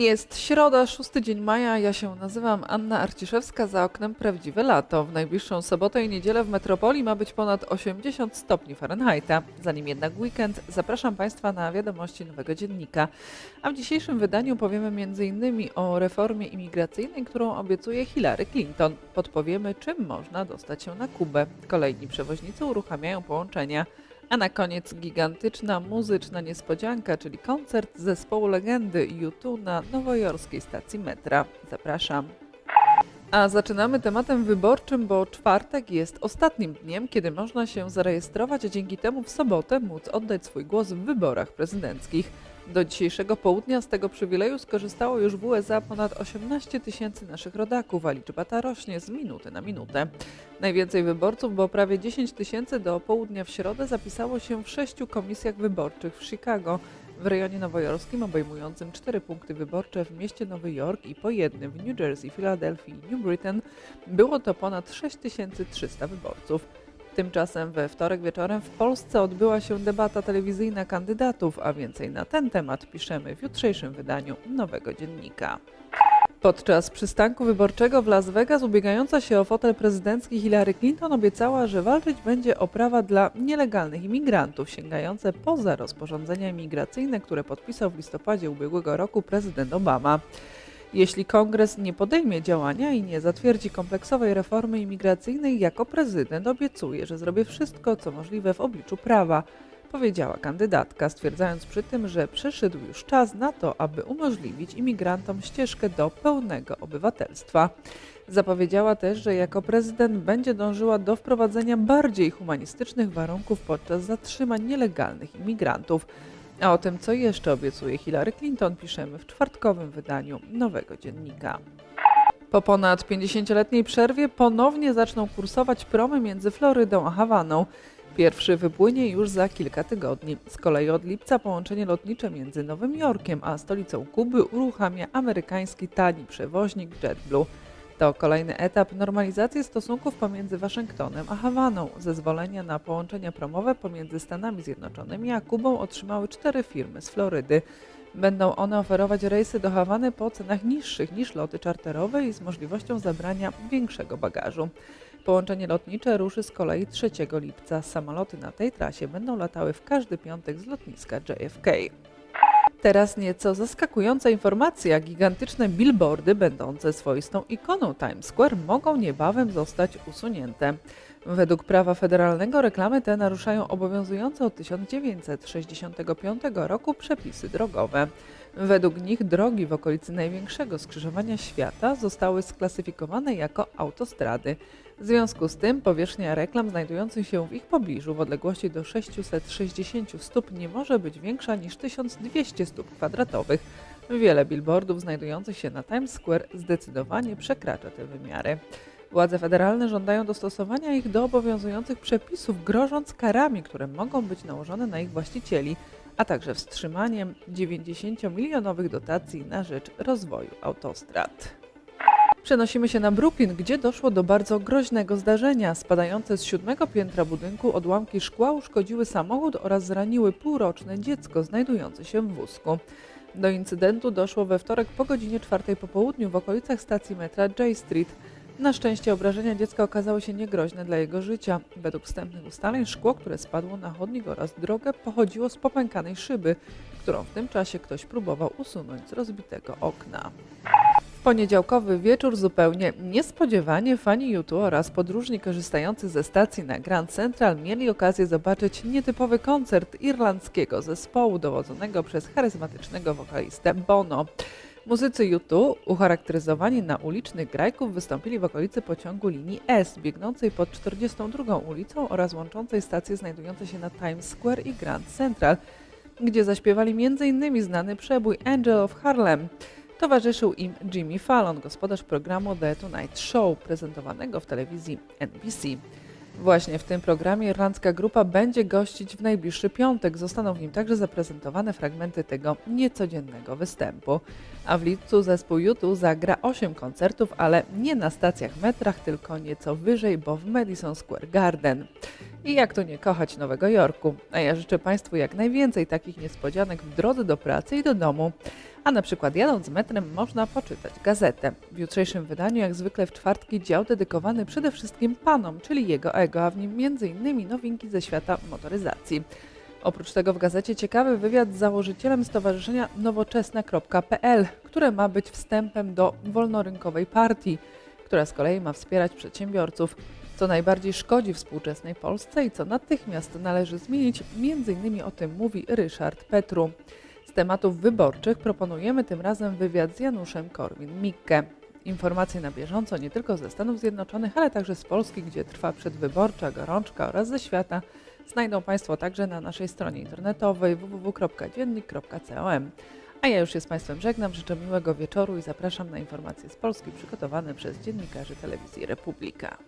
Jest środa, szósty dzień maja. Ja się nazywam Anna Arciszewska. Za oknem prawdziwe lato. W najbliższą sobotę i niedzielę w metropolii ma być ponad 80 stopni Fahrenheita. Zanim jednak weekend, zapraszam Państwa na wiadomości nowego dziennika. A w dzisiejszym wydaniu powiemy m.in. o reformie imigracyjnej, którą obiecuje Hillary Clinton. Podpowiemy, czym można dostać się na Kubę. Kolejni przewoźnicy uruchamiają połączenia. A na koniec gigantyczna muzyczna niespodzianka, czyli koncert zespołu legendy U2 na nowojorskiej stacji metra. Zapraszam. A zaczynamy tematem wyborczym, bo czwartek jest ostatnim dniem, kiedy można się zarejestrować, a dzięki temu w sobotę móc oddać swój głos w wyborach prezydenckich. Do dzisiejszego południa z tego przywileju skorzystało już w USA ponad 18 tysięcy naszych rodaków, a liczba ta rośnie z minuty na minutę. Najwięcej wyborców, bo prawie 10 tysięcy do południa w środę zapisało się w sześciu komisjach wyborczych w Chicago, w rejonie nowojorskim obejmującym cztery punkty wyborcze w mieście Nowy Jork i po jednym w New Jersey, Filadelfii i New Britain. Było to ponad 6300 wyborców. Tymczasem we wtorek wieczorem w Polsce odbyła się debata telewizyjna kandydatów, a więcej na ten temat piszemy w jutrzejszym wydaniu Nowego Dziennika. Podczas przystanku wyborczego w Las Vegas ubiegająca się o fotel prezydencki Hillary Clinton obiecała, że walczyć będzie o prawa dla nielegalnych imigrantów, sięgające poza rozporządzenia imigracyjne, które podpisał w listopadzie ubiegłego roku prezydent Obama. Jeśli kongres nie podejmie działania i nie zatwierdzi kompleksowej reformy imigracyjnej, jako prezydent obiecuję, że zrobię wszystko, co możliwe w obliczu prawa, powiedziała kandydatka, stwierdzając przy tym, że przyszedł już czas na to, aby umożliwić imigrantom ścieżkę do pełnego obywatelstwa. Zapowiedziała też, że jako prezydent będzie dążyła do wprowadzenia bardziej humanistycznych warunków podczas zatrzymań nielegalnych imigrantów. A o tym, co jeszcze obiecuje Hillary Clinton, piszemy w czwartkowym wydaniu Nowego Dziennika. Po ponad 50-letniej przerwie ponownie zaczną kursować promy między Florydą a Hawaną. Pierwszy wypłynie już za kilka tygodni. Z kolei od lipca połączenie lotnicze między Nowym Jorkiem a stolicą Kuby uruchamia amerykański tani przewoźnik JetBlue. To kolejny etap normalizacji stosunków pomiędzy Waszyngtonem a Hawaną. Zezwolenia na połączenia promowe pomiędzy Stanami Zjednoczonymi a Kubą otrzymały cztery firmy z Florydy. Będą one oferować rejsy do Hawany po cenach niższych niż loty czarterowe i z możliwością zabrania większego bagażu. Połączenie lotnicze ruszy z kolei 3 lipca. Samoloty na tej trasie będą latały w każdy piątek z lotniska JFK. Teraz nieco zaskakująca informacja. Gigantyczne billboardy będące swoistą ikoną Times Square mogą niebawem zostać usunięte. Według prawa federalnego reklamy te naruszają obowiązujące od 1965 roku przepisy drogowe. Według nich drogi w okolicy największego skrzyżowania świata zostały sklasyfikowane jako autostrady. W związku z tym powierzchnia reklam znajdujących się w ich pobliżu w odległości do 660 stóp nie może być większa niż 1200 stóp kwadratowych. Wiele billboardów znajdujących się na Times Square zdecydowanie przekracza te wymiary. Władze federalne żądają dostosowania ich do obowiązujących przepisów, grożąc karami, które mogą być nałożone na ich właścicieli, a także wstrzymaniem 90-milionowych dotacji na rzecz rozwoju autostrad. Przenosimy się na Brooklyn, gdzie doszło do bardzo groźnego zdarzenia. Spadające z siódmego piętra budynku odłamki szkła uszkodziły samochód oraz zraniły półroczne dziecko znajdujące się w wózku. Do incydentu doszło we wtorek po godzinie czwartej po południu w okolicach stacji metra J Street. Na szczęście obrażenia dziecka okazały się niegroźne dla jego życia. Według wstępnych ustaleń szkło, które spadło na chodnik oraz drogę, pochodziło z popękanej szyby, którą w tym czasie ktoś próbował usunąć z rozbitego okna. W poniedziałkowy wieczór zupełnie niespodziewanie fani YouTube oraz podróżni korzystający ze stacji na Grand Central mieli okazję zobaczyć nietypowy koncert irlandzkiego zespołu dowodzonego przez charyzmatycznego wokalistę Bono. Muzycy YouTube, ucharakteryzowani na ulicznych grajków, wystąpili w okolicy pociągu linii S, biegnącej pod 42 ulicą oraz łączącej stacje znajdujące się na Times Square i Grand Central, gdzie zaśpiewali m.in. znany przebój Angel of Harlem. Towarzyszył im Jimmy Fallon, gospodarz programu The Tonight Show, prezentowanego w telewizji NBC. Właśnie w tym programie irlandzka grupa będzie gościć w najbliższy piątek. Zostaną w nim także zaprezentowane fragmenty tego niecodziennego występu. A w lipcu zespół YouTube zagra 8 koncertów, ale nie na stacjach metrach, tylko nieco wyżej, bo w Madison Square Garden. I jak to nie kochać Nowego Jorku? A ja życzę Państwu jak najwięcej takich niespodzianek w drodze do pracy i do domu. A na przykład jadąc metrem można poczytać gazetę. W jutrzejszym wydaniu, jak zwykle w czwartki, dział dedykowany przede wszystkim panom, czyli jego ego, a w nim m.in. nowinki ze świata motoryzacji. Oprócz tego w gazecie ciekawy wywiad z założycielem Stowarzyszenia Nowoczesna.pl, które ma być wstępem do wolnorynkowej partii, która z kolei ma wspierać przedsiębiorców, co najbardziej szkodzi współczesnej Polsce i co natychmiast należy zmienić. Między innymi o tym mówi Ryszard Petru. Z tematów wyborczych proponujemy tym razem wywiad z Januszem Korwin-Mikke. Informacje na bieżąco nie tylko ze Stanów Zjednoczonych, ale także z Polski, gdzie trwa przedwyborcza gorączka oraz ze świata, znajdą Państwo także na naszej stronie internetowej www.dziennik.com. A ja już się z Państwem żegnam, życzę miłego wieczoru i zapraszam na informacje z Polski przygotowane przez dziennikarzy telewizji Republika.